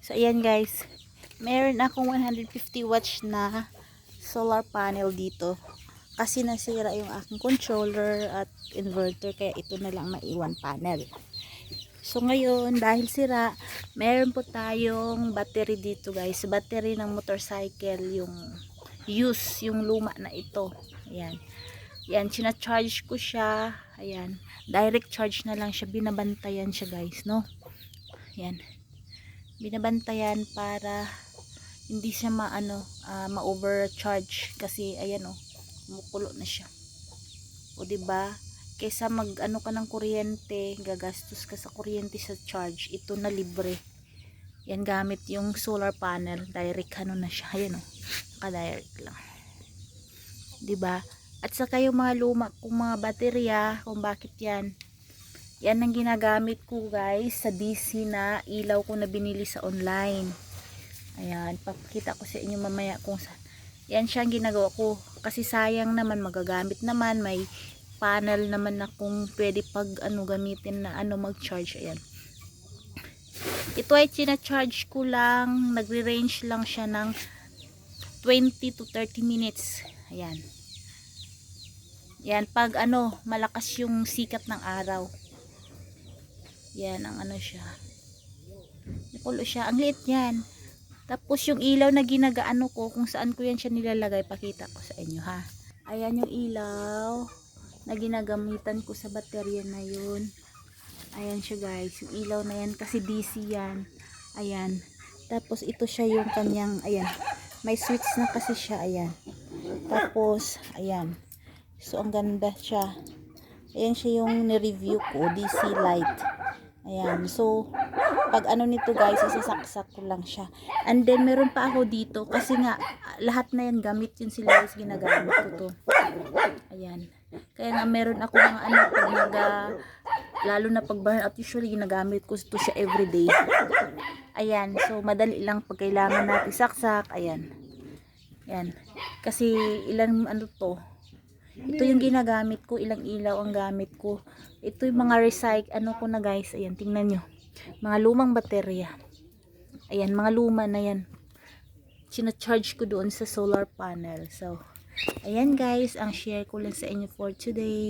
So, ayan guys. Meron akong 150 watts na solar panel dito. Kasi nasira yung aking controller at inverter. Kaya ito na lang maiwan panel. So, ngayon, dahil sira, meron po tayong battery dito guys. Battery ng motorcycle. Yung use, yung luma na ito. Ayan. Yan, charge ko siya. Ayan. Direct charge na lang siya. Binabantayan siya guys, no? Ayan. Binabantayan para hindi siya maano, ah, ma-overcharge kasi ayan oh, kumukulo na siya. O 'di ba? Kaysa mag ano ka ng kuryente, gagastos ka sa kuryente sa charge, ito na libre. Yan gamit yung solar panel, direct ano na siya. Ayan oh. Naka-direct lang. 'Di ba? At saka yung mga luma kong mga baterya, kung bakit yan. Yan ang ginagamit ko guys sa DC na ilaw ko na binili sa online. Ayan, papakita ko sa inyo mamaya kung sa Yan siya ang ginagawa ko. Kasi sayang naman, magagamit naman. May panel naman na kung pwede pag ano gamitin na ano mag-charge. Ayan. Ito ay charge ko lang. Nagre-range lang siya ng 20 to 30 minutes. Ayan. Yan, pag ano, malakas yung sikat ng araw. Yan, ang ano siya. Nakulo siya. Ang liit yan. Tapos yung ilaw na ginagaano ko, kung saan ko yan siya nilalagay, pakita ko sa inyo ha. Ayan yung ilaw na ginagamitan ko sa baterya na yun. Ayan siya guys. Yung ilaw na yan kasi DC yan. Ayan. Tapos ito siya yung kanyang, ayan. May switch na kasi siya, ayan. Tapos, ayan. So, ang ganda siya. Ayan siya yung ni-review ko, DC light. Ayan. So, pag ano nito guys, isasaksak ko lang siya. And then, meron pa ako dito. Kasi nga, lahat na yan, gamit yun sila guys, ginagamit ko to. Ayan. Kaya nga, meron ako mga ano, pag nag, ah, lalo na pag burnout, usually ginagamit ko to siya everyday. Ayan. So, madali lang pag kailangan natin saksak. Ayan. Ayan. Kasi, ilan ano to, ito yung ginagamit ko, ilang ilaw ang gamit ko. Ito yung mga recycle, ano ko na guys, ayan, tingnan nyo. Mga lumang baterya. Ayan, mga luma na yan. Sina-charge ko doon sa solar panel. So, ayan guys, ang share ko lang sa inyo for today.